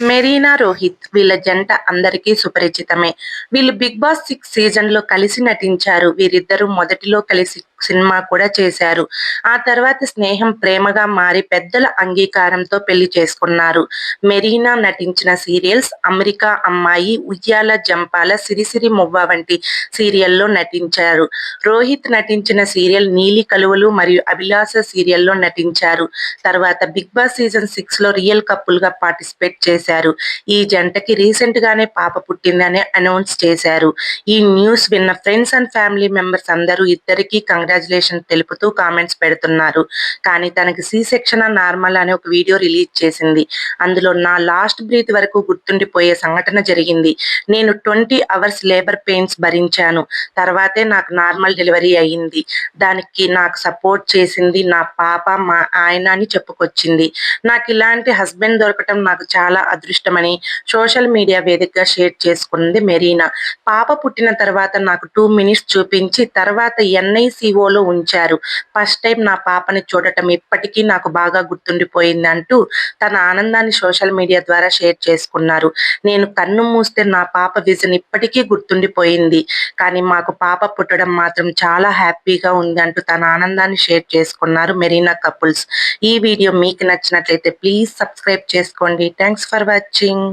మెరీనా రోహిత్ వీళ్ళ జంట అందరికీ సుపరిచితమే. వీళ్ళు బిగ్ బాస్ సిక్స్ సీజన్లో కలిసి నటించారు. వీరిద్దరూ మొదటిలో కలిసి సినిమా కూడా చేశారు. ఆ తర్వాత స్నేహం ప్రేమగా మారి పెద్దల అంగీకారంతో పెళ్ళి చేసుకున్నారు. మెరీనా నటించిన సీరియల్స్ అమెరికా అమ్మాయి ఉయ్యాల జంపాల సిరిసిరి మువ్వ వంటి సీరియల్లో నటించారు. రోహిత్ నటించిన సీరియల్ నీలి కలువలు మరియు అభిలాష సీరియల్లో నటించారు. తర్వాత బిగ్ బాస్ సీజన్ సిక్స్లో రియల్ కపుల్గా పార్టిసిపేట్ చేశారు. ఈ జంటకి రీసెంట్ గానే పాప పుట్టిందని అనౌన్స్ చేశారు. ఈ న్యూస్ విన్న ఫ్రెండ్స్ అండ్ ఫ్యామిలీ మెంబర్స్ అందరూ ఇద్దరికి కంగ్రాచులేషన్ తెలుపుతూ కామెంట్స్ పెడుతున్నారు. కానీ తనకి సి సెక్షన్ నార్మల్ అనే ఒక వీడియో రిలీజ్ చేసింది. అందులో నా లాస్ట్ బ్రీత్ వరకు గుర్తుండిపోయే సంఘటన జరిగింది. నేను ట్వంటీ అవర్స్ లేబర్ పెయిన్స్ భరించాను. తర్వాతే నాకు నార్మల్ డెలివరీ అయ్యింది. దానికి నాకు సపోర్ట్ చేసింది నా పాప మా ఆయన అని చెప్పుకొచ్చింది. నాకు ఇలాంటి హస్బెండ్ దొరకటం నాకు చాలా అదృష్టమని సోషల్ మీడియా వేదికగా షేర్ చేసుకుంది మెరీనా. పాప పుట్టిన తర్వాత నాకు టూ మినిట్స్ చూపించి తర్వాత ఎన్ఐసి ఎన్ఐసిఓలో ఉంచారు. ఫస్ట్ టైం నా పాపని చూడటం ఇప్పటికీ నాకు బాగా గుర్తుండిపోయింది అంటూ తన ఆనందాన్ని సోషల్ మీడియా ద్వారా షేర్ చేసుకున్నారు. నేను కన్ను మూస్తే నా పాప విజన్ ఇప్పటికీ గుర్తుండిపోయింది. కానీ మాకు పాప పుట్టడం మాత్రం చాలా హ్యాపీగా ఉంది అంటూ తన ఆనందాన్ని షేర్ చేసుకున్నారు మెరీనా కపుల్స్. ఈ వీడియో మీకు నచ్చినట్లయితే ప్లీజ్ సబ్స్క్రైబ్ చేసుకోండి. Thanks for watching